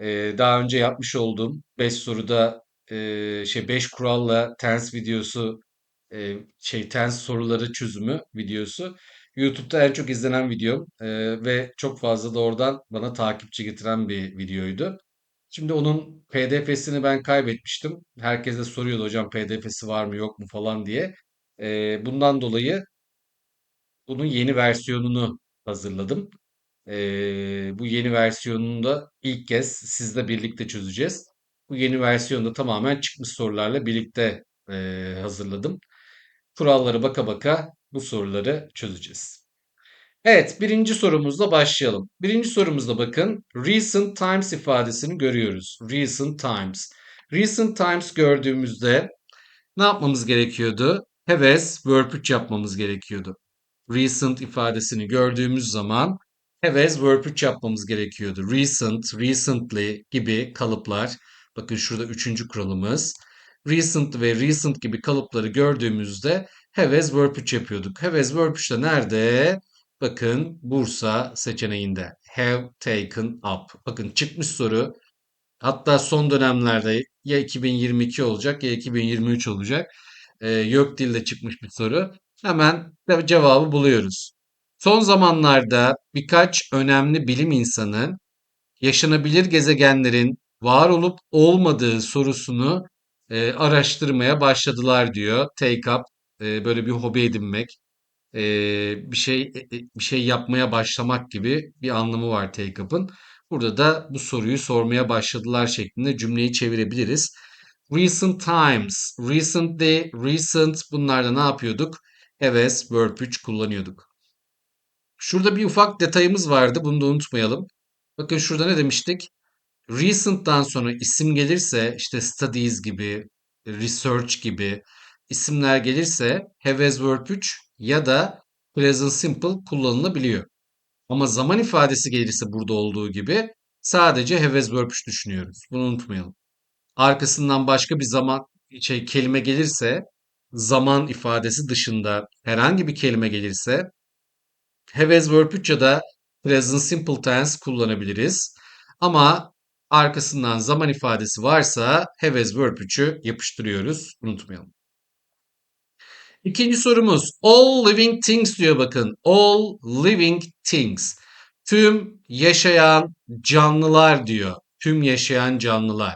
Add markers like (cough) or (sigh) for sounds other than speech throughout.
Ee, daha önce yapmış olduğum 5 soruda e, şey 5 kuralla tens videosu e, şey tens soruları çözümü videosu YouTube'da en çok izlenen videom e, ve çok fazla da oradan bana takipçi getiren bir videoydu. Şimdi onun PDF'sini ben kaybetmiştim. Herkes de soruyordu hocam PDF'si var mı yok mu falan diye. E, bundan dolayı bunun yeni versiyonunu hazırladım. Ee, bu yeni versiyonunu da ilk kez sizle birlikte çözeceğiz. Bu yeni versiyonda tamamen çıkmış sorularla birlikte e, hazırladım. Kurallara baka baka bu soruları çözeceğiz. Evet, birinci sorumuzla başlayalım. Birinci sorumuzda bakın, recent times ifadesini görüyoruz. Recent times. Recent times gördüğümüzde ne yapmamız gerekiyordu? Have as verb 3 yapmamız gerekiyordu. Recent ifadesini gördüğümüz zaman have verb 3 yapmamız gerekiyordu. Recent, recently gibi kalıplar. Bakın şurada üçüncü kuralımız. Recent ve recent gibi kalıpları gördüğümüzde have as verb 3 yapıyorduk. Have as verb 3 de nerede? Bakın Bursa seçeneğinde. Have taken up. Bakın çıkmış soru. Hatta son dönemlerde ya 2022 olacak ya 2023 olacak. Ee, yok dilde çıkmış bir soru. Hemen cevabı buluyoruz. Son zamanlarda birkaç önemli bilim insanı yaşanabilir gezegenlerin var olup olmadığı sorusunu e, araştırmaya başladılar diyor. Take up e, böyle bir hobi edinmek, e, bir şey e, e, bir şey yapmaya başlamak gibi bir anlamı var take up'ın. Burada da bu soruyu sormaya başladılar şeklinde cümleyi çevirebiliriz. Recent times, recently, recent bunlarda ne yapıyorduk? Have as verb 3 kullanıyorduk. Şurada bir ufak detayımız vardı. Bunu da unutmayalım. Bakın şurada ne demiştik? Recent'tan sonra isim gelirse işte studies gibi, research gibi isimler gelirse have as verb 3 ya da present simple kullanılabiliyor. Ama zaman ifadesi gelirse burada olduğu gibi sadece have as verb 3 düşünüyoruz. Bunu unutmayalım. Arkasından başka bir zaman şey kelime gelirse zaman ifadesi dışında herhangi bir kelime gelirse have verb 3 ya da present simple tense kullanabiliriz. Ama arkasından zaman ifadesi varsa have verb 3'ü yapıştırıyoruz. Unutmayalım. İkinci sorumuz all living things diyor bakın. All living things. Tüm yaşayan canlılar diyor. Tüm yaşayan canlılar.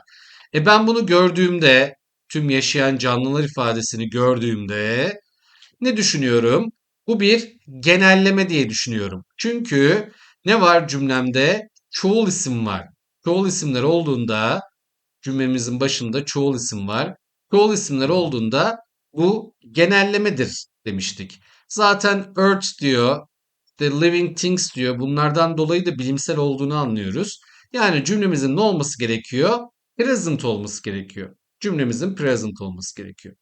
E ben bunu gördüğümde tüm yaşayan canlılar ifadesini gördüğümde ne düşünüyorum? Bu bir genelleme diye düşünüyorum. Çünkü ne var cümlemde? Çoğul isim var. Çoğul isimler olduğunda cümlemizin başında çoğul isim var. Çoğul isimler olduğunda bu genellemedir demiştik. Zaten earth diyor, the living things diyor. Bunlardan dolayı da bilimsel olduğunu anlıyoruz. Yani cümlemizin ne olması gerekiyor? Present olması gerekiyor. Cümlemizin present olması gerekiyor.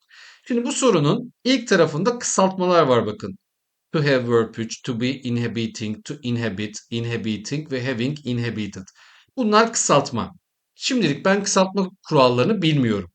Şimdi bu sorunun ilk tarafında kısaltmalar var bakın. To have verb 3, to be inhabiting, to inhabit, inhabiting ve having inhabited. Bunlar kısaltma. Şimdilik ben kısaltma kurallarını bilmiyorum.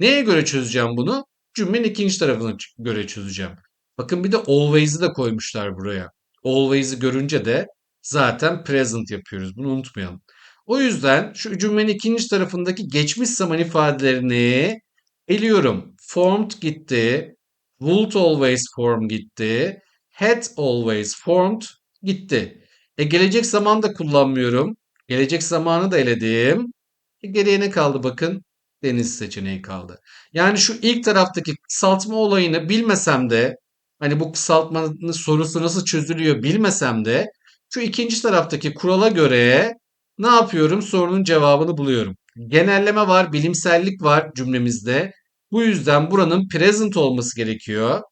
Neye göre çözeceğim bunu? Cümlenin ikinci tarafına göre çözeceğim. Bakın bir de always'i de koymuşlar buraya. Always'i görünce de zaten present yapıyoruz. Bunu unutmayalım. O yüzden şu cümlenin ikinci tarafındaki geçmiş zaman ifadelerini eliyorum. Formed gitti. Would always form gitti. Had always formed gitti. E gelecek zaman da kullanmıyorum. Gelecek zamanı da eledim. E geriye ne kaldı bakın? Deniz seçeneği kaldı. Yani şu ilk taraftaki kısaltma olayını bilmesem de hani bu kısaltmanın sorusu nasıl çözülüyor bilmesem de şu ikinci taraftaki kurala göre ne yapıyorum? Sorunun cevabını buluyorum. Genelleme var, bilimsellik var cümlemizde. Bu yüzden buranın present olması gerekiyor.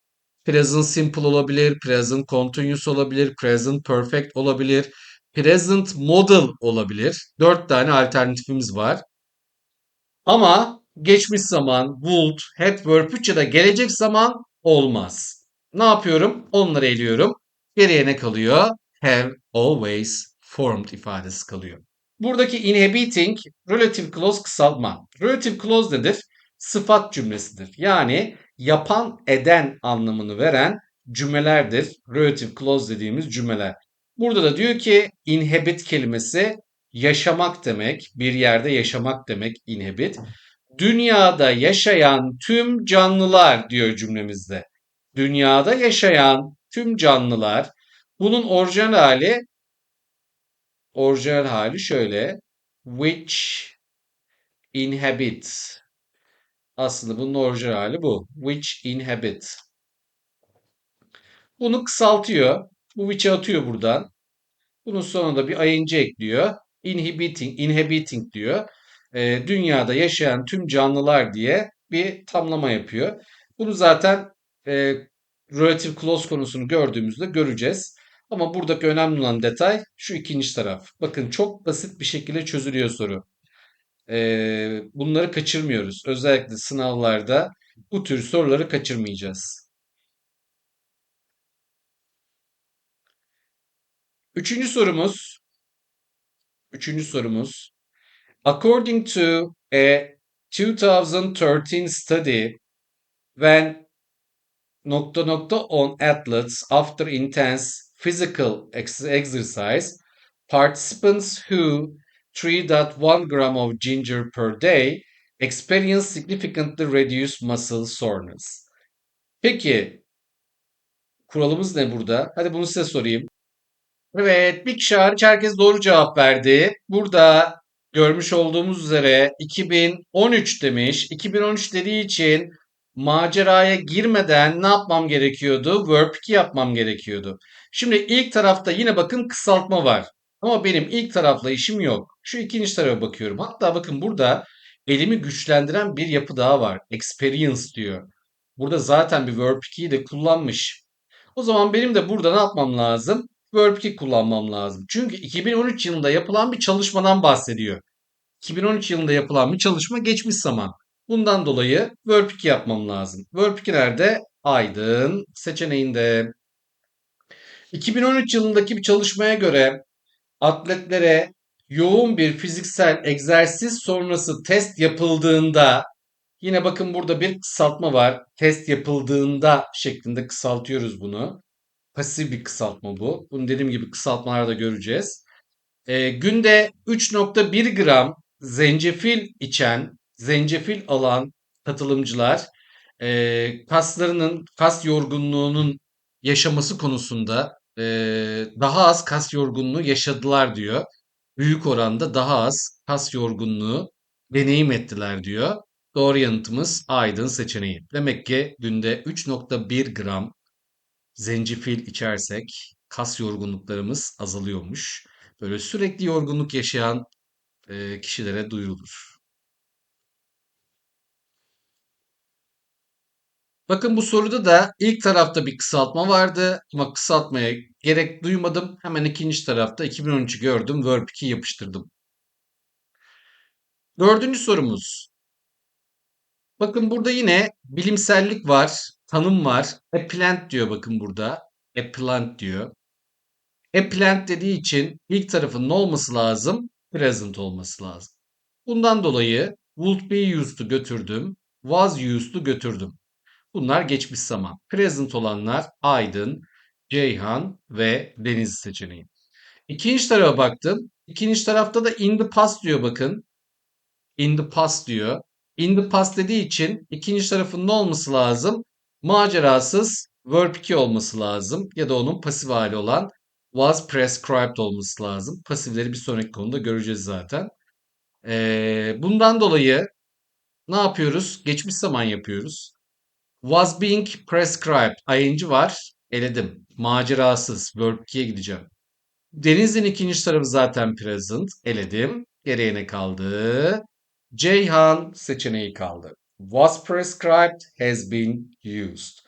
Present simple olabilir, present continuous olabilir, present perfect olabilir, present model olabilir. Dört tane alternatifimiz var. Ama geçmiş zaman, would, had verb 3 ya da gelecek zaman olmaz. Ne yapıyorum? Onları eliyorum. Geriye ne kalıyor? Have always formed ifadesi kalıyor. Buradaki inhabiting relative clause kısaltma. Relative clause nedir? Sıfat cümlesidir. Yani yapan eden anlamını veren cümlelerdir. Relative clause dediğimiz cümleler. Burada da diyor ki inhabit kelimesi yaşamak demek, bir yerde yaşamak demek inhabit. Dünyada yaşayan tüm canlılar diyor cümlemizde. Dünyada yaşayan tüm canlılar. Bunun orijinal hali orijinal hali şöyle. Which inhabit. Aslında bunun orijinal hali bu. Which inhabit. Bunu kısaltıyor. Bu which'i atıyor buradan. Bunun sonunda bir ing ekliyor. Inhibiting, inhabiting diyor. E, dünyada yaşayan tüm canlılar diye bir tamlama yapıyor. Bunu zaten e, relative clause konusunu gördüğümüzde göreceğiz. Ama buradaki önemli olan detay şu ikinci taraf. Bakın çok basit bir şekilde çözülüyor soru. E, bunları kaçırmıyoruz. Özellikle sınavlarda bu tür soruları kaçırmayacağız. Üçüncü sorumuz. Üçüncü sorumuz. According to a 2013 study, when nokta nokta on athletes after intense physical exercise, participants who 3.1 gram of ginger per day experience significantly reduced muscle soreness. Peki kuralımız ne burada? Hadi bunu size sorayım. Evet, bir kişi hariç herkes doğru cevap verdi. Burada görmüş olduğumuz üzere 2013 demiş. 2013 dediği için maceraya girmeden ne yapmam gerekiyordu? Verb 2 yapmam gerekiyordu. Şimdi ilk tarafta yine bakın kısaltma var. Ama benim ilk tarafla işim yok. Şu ikinci tarafa bakıyorum. Hatta bakın burada elimi güçlendiren bir yapı daha var. Experience diyor. Burada zaten bir verb 2'yi de kullanmış. O zaman benim de burada ne yapmam lazım? Verb 2 kullanmam lazım. Çünkü 2013 yılında yapılan bir çalışmadan bahsediyor. 2013 yılında yapılan bir çalışma geçmiş zaman. Bundan dolayı verb 2 yapmam lazım. Verb 2 nerede? Aydın seçeneğinde. 2013 yılındaki bir çalışmaya göre atletlere yoğun bir fiziksel egzersiz sonrası test yapıldığında yine bakın burada bir kısaltma var. Test yapıldığında şeklinde kısaltıyoruz bunu. Pasif bir kısaltma bu. Bunu dediğim gibi kısaltmalarda göreceğiz. E, günde 3.1 gram zencefil içen, zencefil alan katılımcılar e, kaslarının, kas yorgunluğunun yaşaması konusunda daha az kas yorgunluğu yaşadılar diyor. Büyük oranda daha az kas yorgunluğu deneyim ettiler diyor. Doğru yanıtımız Aydın seçeneği. Demek ki günde 3.1 gram zencefil içersek kas yorgunluklarımız azalıyormuş. Böyle sürekli yorgunluk yaşayan kişilere duyurulur. Bakın bu soruda da ilk tarafta bir kısaltma vardı ama kısaltmaya gerek duymadım. Hemen ikinci tarafta 2013'ü gördüm. Verb 2 yapıştırdım. Dördüncü sorumuz. Bakın burada yine bilimsellik var, tanım var. A plant diyor bakın burada. A plant diyor. A plant dediği için ilk tarafın ne olması lazım? Present olması lazım. Bundan dolayı would be used'u götürdüm. Was used'u götürdüm. Bunlar geçmiş zaman. Present olanlar Aydın, Ceyhan ve Deniz seçeneği. İkinci tarafa baktım. İkinci tarafta da in the past diyor bakın. In the past diyor. In the past dediği için ikinci tarafın ne olması lazım? Macerasız verb 2 olması lazım. Ya da onun pasif hali olan was prescribed olması lazım. Pasifleri bir sonraki konuda göreceğiz zaten. Ee, bundan dolayı ne yapıyoruz? Geçmiş zaman yapıyoruz. Was being prescribed. ing var. Eledim. Macerasız. Verb 2'ye gideceğim. Deniz'in ikinci tarafı zaten present. Eledim. Geriye kaldı? Ceyhan seçeneği kaldı. Was prescribed has been used.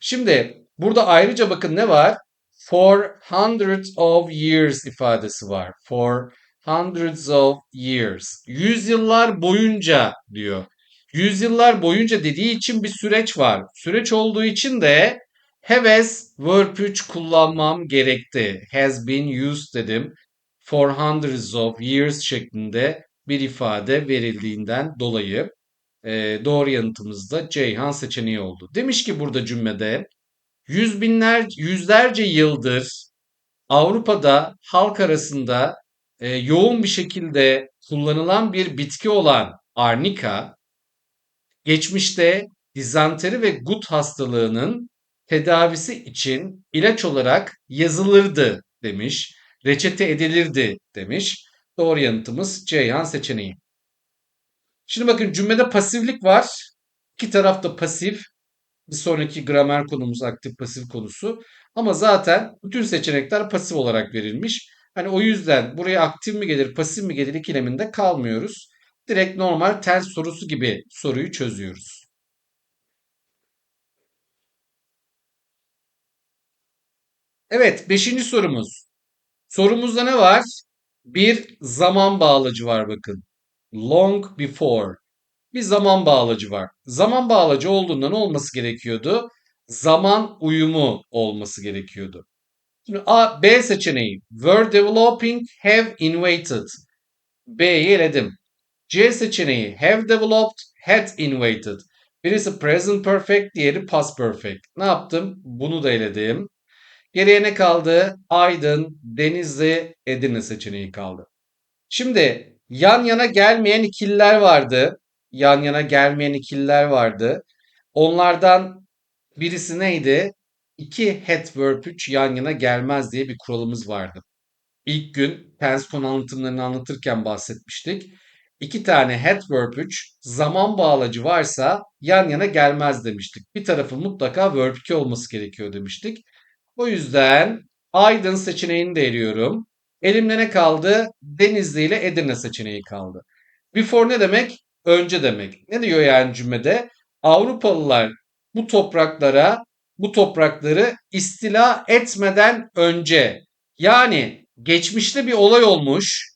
Şimdi burada ayrıca bakın ne var? For hundreds of years ifadesi var. For hundreds of years. Yüzyıllar boyunca diyor. Yüzyıllar boyunca dediği için bir süreç var. Süreç olduğu için de have verb 3 kullanmam gerekti. Has been used dedim. For hundreds of years şeklinde bir ifade verildiğinden dolayı e, doğru yanıtımız da Ceyhan seçeneği oldu. Demiş ki burada cümlede yüz binler, yüzlerce yıldır Avrupa'da halk arasında e, yoğun bir şekilde kullanılan bir bitki olan arnika, geçmişte dizanteri ve gut hastalığının tedavisi için ilaç olarak yazılırdı demiş, reçete edilirdi demiş. Doğru yanıtımız Ceyhan seçeneği. Şimdi bakın cümlede pasiflik var. İki taraf da pasif. Bir sonraki gramer konumuz aktif pasif konusu. Ama zaten bütün seçenekler pasif olarak verilmiş. Hani o yüzden buraya aktif mi gelir, pasif mi gelir ikileminde kalmıyoruz. Direkt normal ters sorusu gibi soruyu çözüyoruz. Evet, beşinci sorumuz. Sorumuzda ne var? Bir zaman bağlacı var bakın. Long before. Bir zaman bağlacı var. Zaman bağlacı olduğunda ne olması gerekiyordu? Zaman uyumu olması gerekiyordu. Şimdi A, B seçeneği. Were developing, have invaded. B'yi eledim. C seçeneği. Have developed, had invaded. Birisi present perfect, diğeri past perfect. Ne yaptım? Bunu da eledim. Geriye ne kaldı? Aydın, Denizli, Edirne seçeneği kaldı. Şimdi yan yana gelmeyen ikililer vardı. Yan yana gelmeyen ikililer vardı. Onlardan birisi neydi? İki head verb 3 yan yana gelmez diye bir kuralımız vardı. İlk gün tense konu anlatımlarını anlatırken bahsetmiştik. İki tane head verb 3 zaman bağlacı varsa yan yana gelmez demiştik. Bir tarafı mutlaka verb 2 olması gerekiyor demiştik. O yüzden Aydın seçeneğini de eliyorum. Elimde ne kaldı? Denizli ile Edirne seçeneği kaldı. Before ne demek? Önce demek. Ne diyor yani cümlede? Avrupalılar bu topraklara, bu toprakları istila etmeden önce yani geçmişte bir olay olmuş.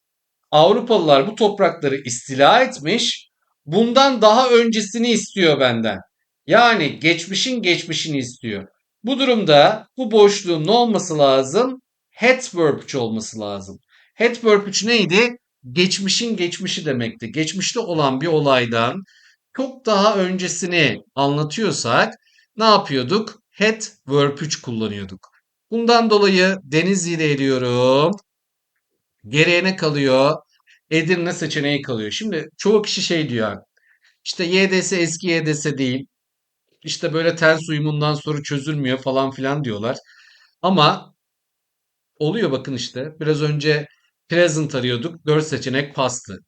Avrupalılar bu toprakları istila etmiş. Bundan daha öncesini istiyor benden. Yani geçmişin geçmişini istiyor. Bu durumda bu boşluğun ne olması lazım? Had verb 3 olması lazım. Had verb 3 neydi? Geçmişin geçmişi demekti. Geçmişte olan bir olaydan çok daha öncesini anlatıyorsak ne yapıyorduk? Had verb 3 kullanıyorduk. Bundan dolayı Denizli'yi de ediyorum. Geriye ne kalıyor? Edirne seçeneği kalıyor. Şimdi çoğu kişi şey diyor. İşte YDS eski YDS değil. İşte böyle ters uyumundan soru çözülmüyor falan filan diyorlar. Ama oluyor bakın işte. Biraz önce present arıyorduk. 4 seçenek pastı.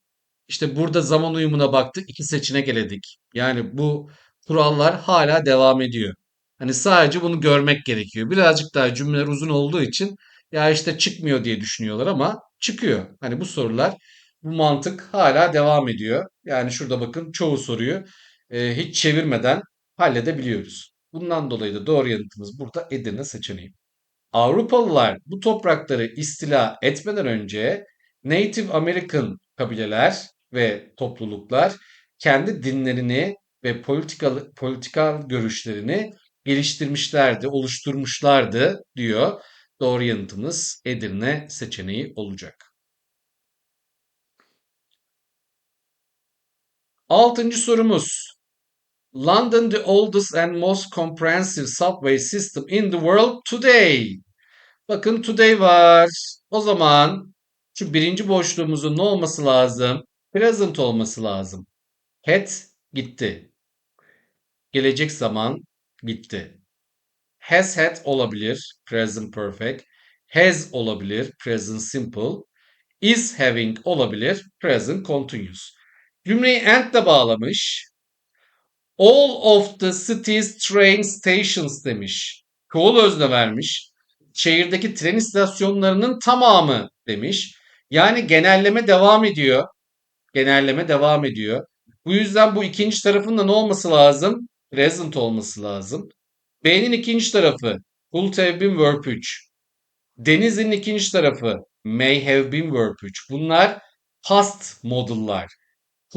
İşte burada zaman uyumuna baktık. 2 seçenek eledik. Yani bu kurallar hala devam ediyor. Hani sadece bunu görmek gerekiyor. Birazcık daha cümleler uzun olduğu için ya işte çıkmıyor diye düşünüyorlar ama çıkıyor. Hani bu sorular bu mantık hala devam ediyor. Yani şurada bakın çoğu soruyu e, hiç çevirmeden halledebiliyoruz. Bundan dolayı da doğru yanıtımız burada Edirne seçeneği. Avrupalılar bu toprakları istila etmeden önce Native American kabileler ve topluluklar kendi dinlerini ve politikal, politikal görüşlerini geliştirmişlerdi, oluşturmuşlardı diyor. Doğru yanıtımız Edirne seçeneği olacak. Altıncı sorumuz. London the oldest and most comprehensive subway system in the world today. Bakın today var. O zaman şu birinci boşluğumuzun ne olması lazım? Present olması lazım. Had gitti. Gelecek zaman gitti. Has had olabilir. Present perfect. Has olabilir. Present simple. Is having olabilir. Present continuous. Cümleyi and de bağlamış. All of the city's train stations demiş. Çoğul özne vermiş. Şehirdeki tren istasyonlarının tamamı demiş. Yani genelleme devam ediyor. Genelleme devam ediyor. Bu yüzden bu ikinci tarafın da ne olması lazım? Present olması lazım. B'nin ikinci tarafı could have been verb 3. Deniz'in ikinci tarafı may have been verb 3. Bunlar past modullar.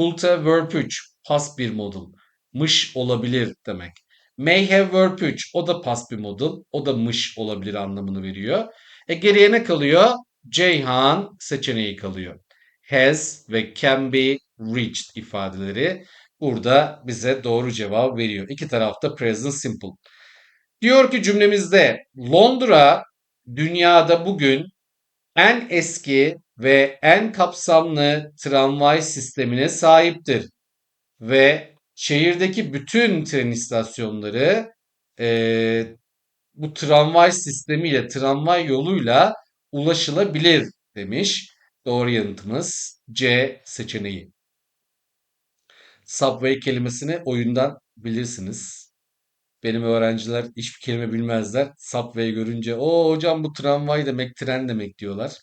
Have verb 3 past bir modul mış olabilir demek. May have verb 3 o da past bir model. O da mış olabilir anlamını veriyor. E geriye ne kalıyor? Ceyhan seçeneği kalıyor. Has ve can be reached ifadeleri burada bize doğru cevap veriyor. İki tarafta present simple. Diyor ki cümlemizde Londra dünyada bugün en eski ve en kapsamlı tramvay sistemine sahiptir ve şehirdeki bütün tren istasyonları eee, bu tramvay sistemiyle, tramvay yoluyla ulaşılabilir demiş. Doğru yanıtımız C seçeneği. Subway kelimesini oyundan bilirsiniz. Benim öğrenciler hiçbir kelime bilmezler. Subway görünce o hocam bu tramvay demek, tren demek diyorlar.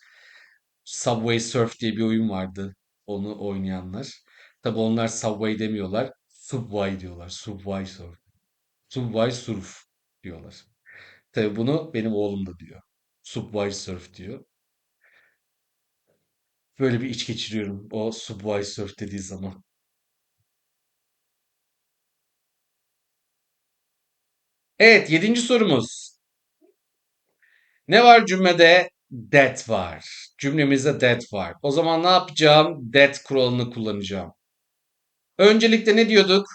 Subway Surf diye bir oyun vardı. Onu oynayanlar. Tabi onlar Subway demiyorlar. Subway diyorlar. Subway Surf. Subway Surf diyorlar. Tabi bunu benim oğlum da diyor. Subway Surf diyor. Böyle bir iç geçiriyorum o Subway Surf dediği zaman. Evet, yedinci sorumuz. Ne var cümlede? That var. Cümlemizde that var. O zaman ne yapacağım? That kuralını kullanacağım. Öncelikle ne diyorduk?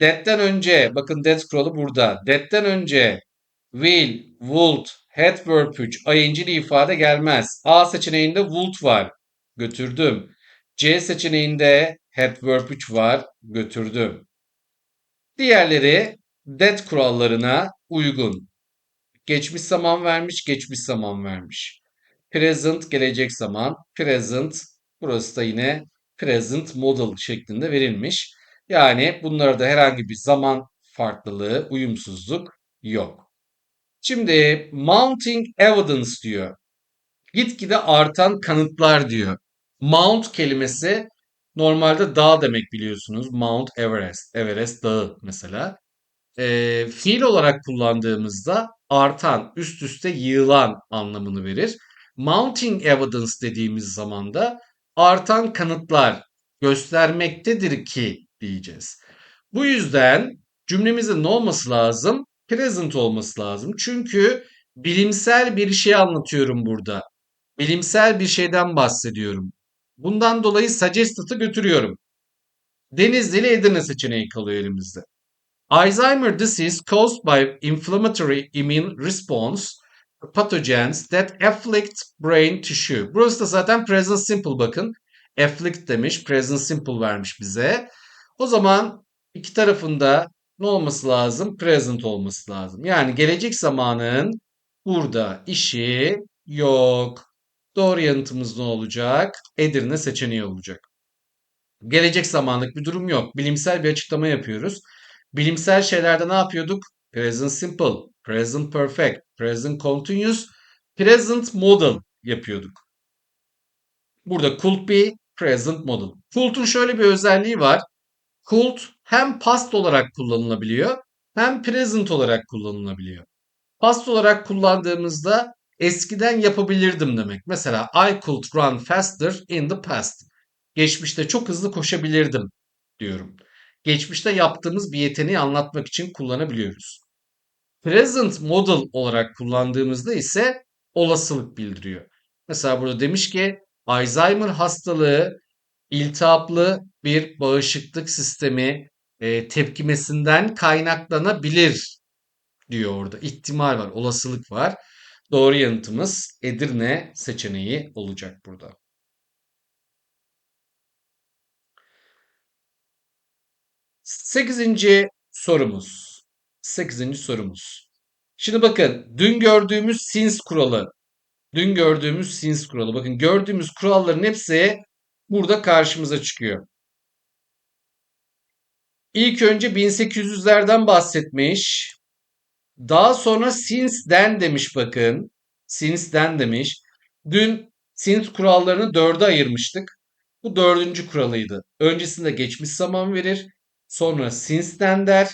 That'ten önce, bakın that kuralı burada. That'ten önce will, would, had verb 3, ing'li ifade gelmez. A seçeneğinde would var. Götürdüm. C seçeneğinde had verb 3 var. Götürdüm. Diğerleri that kurallarına uygun. Geçmiş zaman vermiş, geçmiş zaman vermiş. Present gelecek zaman, present burası da yine present model şeklinde verilmiş. Yani bunlarda herhangi bir zaman farklılığı, uyumsuzluk yok. Şimdi mounting evidence diyor. Gitgide artan kanıtlar diyor. Mount kelimesi normalde dağ demek biliyorsunuz. Mount Everest, Everest dağı mesela e, fiil olarak kullandığımızda artan, üst üste yığılan anlamını verir. Mounting evidence dediğimiz zaman da artan kanıtlar göstermektedir ki diyeceğiz. Bu yüzden cümlemizin ne olması lazım? Present olması lazım. Çünkü bilimsel bir şey anlatıyorum burada. Bilimsel bir şeyden bahsediyorum. Bundan dolayı suggested götürüyorum. Denizli ile Edirne seçeneği kalıyor elimizde. Alzheimer disease caused by inflammatory immune response pathogens that afflict brain tissue. Burası da zaten present simple bakın. Afflict demiş, present simple vermiş bize. O zaman iki tarafında ne olması lazım? Present olması lazım. Yani gelecek zamanın burada işi yok. Doğru yanıtımız ne olacak? Edirne seçeneği olacak. Gelecek zamanlık bir durum yok. Bilimsel bir açıklama yapıyoruz. Bilimsel şeylerde ne yapıyorduk? Present simple, present perfect, present continuous, present model yapıyorduk. Burada could be present model. Could'un şöyle bir özelliği var. Could hem past olarak kullanılabiliyor hem present olarak kullanılabiliyor. Past olarak kullandığımızda eskiden yapabilirdim demek. Mesela I could run faster in the past. Geçmişte çok hızlı koşabilirdim diyorum geçmişte yaptığımız bir yeteneği anlatmak için kullanabiliyoruz. Present model olarak kullandığımızda ise olasılık bildiriyor. Mesela burada demiş ki Alzheimer hastalığı iltihaplı bir bağışıklık sistemi e, tepkimesinden kaynaklanabilir diyor orada. İhtimal var, olasılık var. Doğru yanıtımız Edirne seçeneği olacak burada. Sekizinci sorumuz. Sekizinci sorumuz. Şimdi bakın dün gördüğümüz since kuralı. Dün gördüğümüz since kuralı. Bakın gördüğümüz kuralların hepsi burada karşımıza çıkıyor. İlk önce 1800'lerden bahsetmiş. Daha sonra since'den demiş bakın. Since'den demiş. Dün since kurallarını dörde ayırmıştık. Bu dördüncü kuralıydı. Öncesinde geçmiş zaman verir. Sonra since'den.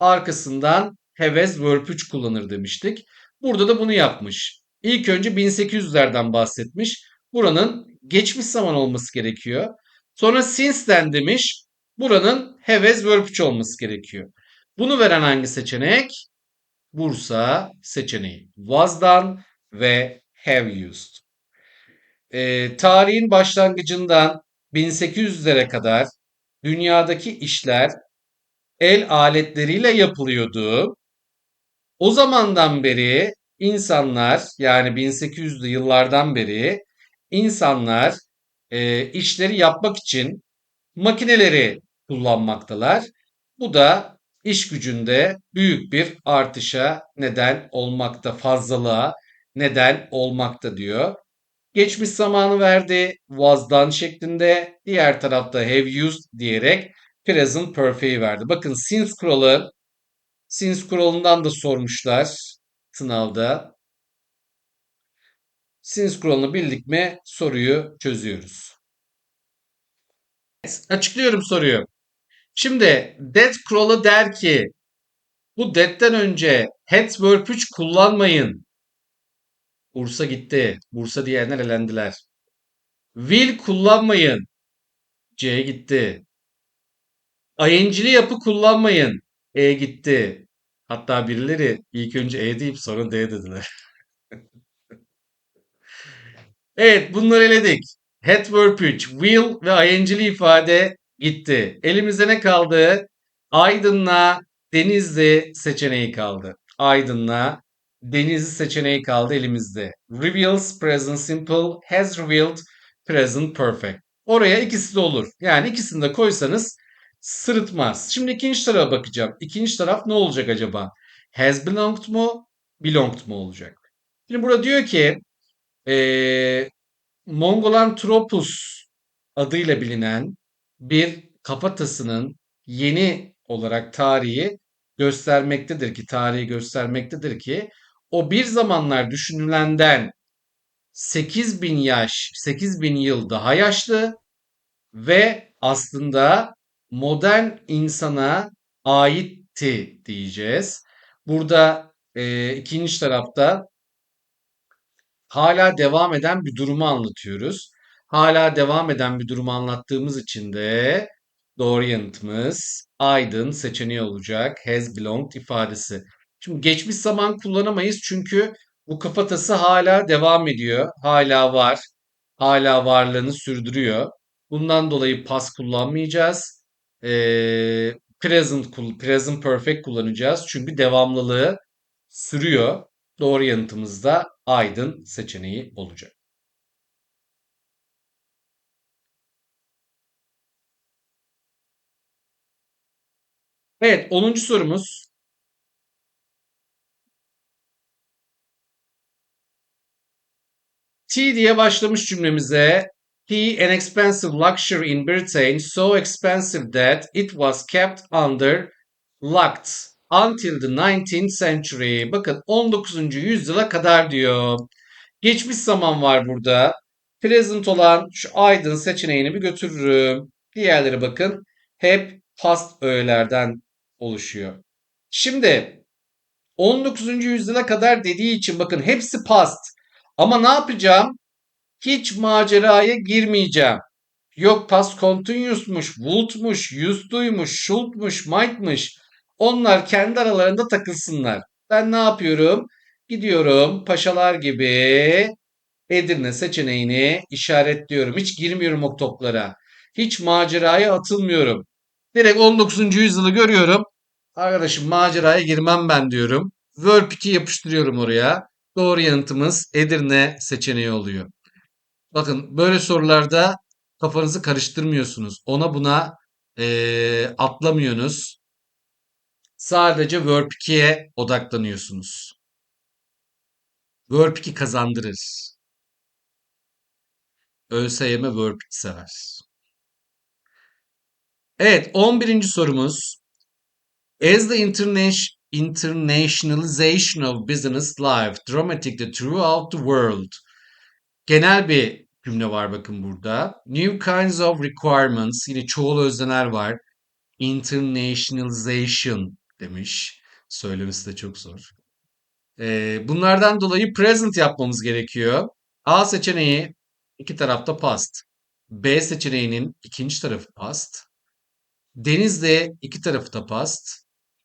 Arkasından have as verb 3 kullanır demiştik. Burada da bunu yapmış. İlk önce 1800'lerden bahsetmiş. Buranın geçmiş zaman olması gerekiyor. Sonra since'den demiş. Buranın have as verb 3 olması gerekiyor. Bunu veren hangi seçenek? Bursa seçeneği. Was'dan ve have used. Ee, tarihin başlangıcından 1800'lere kadar dünyadaki işler el aletleriyle yapılıyordu. O zamandan beri insanlar yani 1800'lü yıllardan beri insanlar e, işleri yapmak için makineleri kullanmaktalar. Bu da iş gücünde büyük bir artışa neden olmakta, fazlalığa neden olmakta diyor. Geçmiş zamanı verdi, was done şeklinde. Diğer tarafta have used diyerek present perfect'i verdi. Bakın since kuralı, since kuralından da sormuşlar sınavda. Since kuralını bildik mi soruyu çözüyoruz. Açıklıyorum soruyu. Şimdi that kuralı der ki bu that'ten önce had verb 3 kullanmayın. Bursa gitti. Bursa diyenler elendiler. Will kullanmayın. C gitti. ING'li yapı kullanmayın. E gitti. Hatta birileri ilk önce E deyip sonra D dediler. (laughs) Evet bunları eledik. Had verb 3, will ve ing'li ifade gitti. Elimizde ne kaldı? Aydın'la Denizli seçeneği kaldı. Aydın'la Denizli seçeneği kaldı elimizde. Reveals present simple, has revealed present perfect. Oraya ikisi de olur. Yani ikisini de koysanız sırıtmaz. Şimdi ikinci tarafa bakacağım. İkinci taraf ne olacak acaba? Has belonged mu? Belonged mu olacak? Şimdi burada diyor ki ee, Mongolanthropus adıyla bilinen bir kafatasının yeni olarak tarihi göstermektedir ki tarihi göstermektedir ki o bir zamanlar düşünülenden 8000 yaş, 8000 yıl daha yaşlı ve aslında modern insana aitti diyeceğiz. Burada e, ikinci tarafta hala devam eden bir durumu anlatıyoruz. Hala devam eden bir durumu anlattığımız için de doğru yanıtımız Aydın seçeneği olacak. Has belonged ifadesi. Şimdi geçmiş zaman kullanamayız çünkü bu kafatası hala devam ediyor. Hala var. Hala varlığını sürdürüyor. Bundan dolayı pas kullanmayacağız. Ee, present, present perfect kullanacağız. Çünkü devamlılığı sürüyor. Doğru yanıtımız da Aydın seçeneği olacak. Evet 10. sorumuz. T diye başlamış cümlemize. T, an expensive luxury in Britain, so expensive that it was kept under locked until the 19th century. Bakın 19. yüzyıla kadar diyor. Geçmiş zaman var burada. Present olan şu aydın seçeneğini bir götürürüm. Diğerleri bakın hep past öğelerden oluşuyor. Şimdi 19. yüzyıla kadar dediği için bakın hepsi past. Ama ne yapacağım? Hiç maceraya girmeyeceğim. Yok past continuous'muş, would'muş, used to'ymuş, should'muş, might'mış. Onlar kendi aralarında takılsınlar. Ben ne yapıyorum? Gidiyorum paşalar gibi Edirne seçeneğini işaretliyorum. Hiç girmiyorum o toplara. Hiç maceraya atılmıyorum. Direkt 19. yüzyılı görüyorum. Arkadaşım maceraya girmem ben diyorum. Verb 2 yapıştırıyorum oraya. Doğru yanıtımız Edirne seçeneği oluyor. Bakın böyle sorularda kafanızı karıştırmıyorsunuz. Ona buna e, atlamıyorsunuz. Sadece Verb 2'ye odaklanıyorsunuz. Verb 2 kazandırır. ÖSYM Verb 2 sever. Evet 11. sorumuz. As the international internationalization of business life dramatically throughout the world. Genel bir cümle var bakın burada. New kinds of requirements yine çoğul özneler var. Internationalization demiş. Söylemesi de çok zor. Ee, bunlardan dolayı present yapmamız gerekiyor. A seçeneği iki tarafta past. B seçeneğinin ikinci tarafı past. Denizli iki tarafı da past.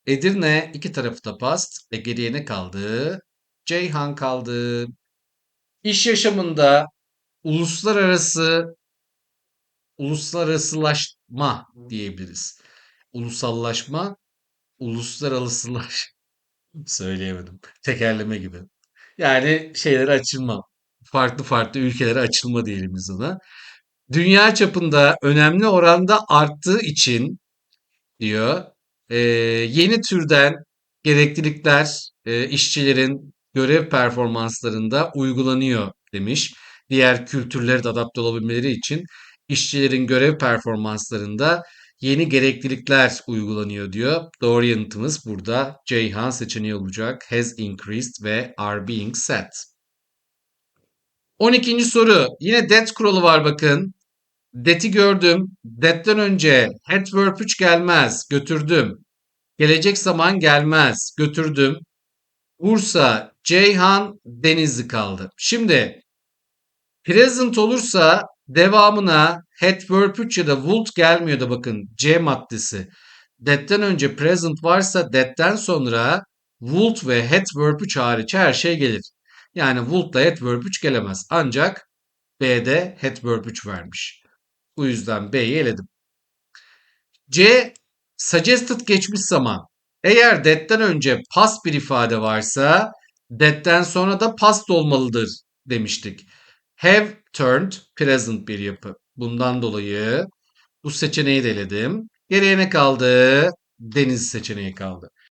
Edirne iki tarafı da past. Ve geriye ne kaldı? Ceyhan kaldı. İş yaşamında uluslararası uluslararasılaşma diyebiliriz. Ulusallaşma, uluslararasılaş söyleyemedim. Tekerleme gibi. Yani şeyleri açılma. farklı farklı ülkelere açılma diyelim biz ona. Dünya çapında önemli oranda arttığı için diyor. e, yeni türden gereklilikler e, işçilerin görev performanslarında uygulanıyor demiş. Diğer kültürlere de adapte olabilmeleri için işçilerin görev performanslarında yeni gereklilikler uygulanıyor diyor. Doğru yanıtımız burada Ceyhan seçeneği olacak. Has increased ve are being set. 12. soru. Yine that kuralı var bakın. That'i gördüm. That'ten önce had verb 3 gelmez. Götürdüm. Gelecek zaman gelmez. Götürdüm. Bursa, Ceyhan, Denizli kaldı. Şimdi present olursa devamına had verb 3 ya da would gelmiyor da bakın C maddesi. That'ten önce present varsa that'ten sonra would ve had verb 3 hariç her şey gelir. Yani would da had verb 3 gelemez. Ancak B'de had verb 3 vermiş. Bu yüzden B'yi eledim. C. Suggested geçmiş zaman. Eğer that'ten önce past bir ifade varsa that'ten sonra da past olmalıdır demiştik. Have turned present bir yapı. Bundan dolayı bu seçeneği de eledim. Geriye ne kaldı? Deniz seçeneği kaldı.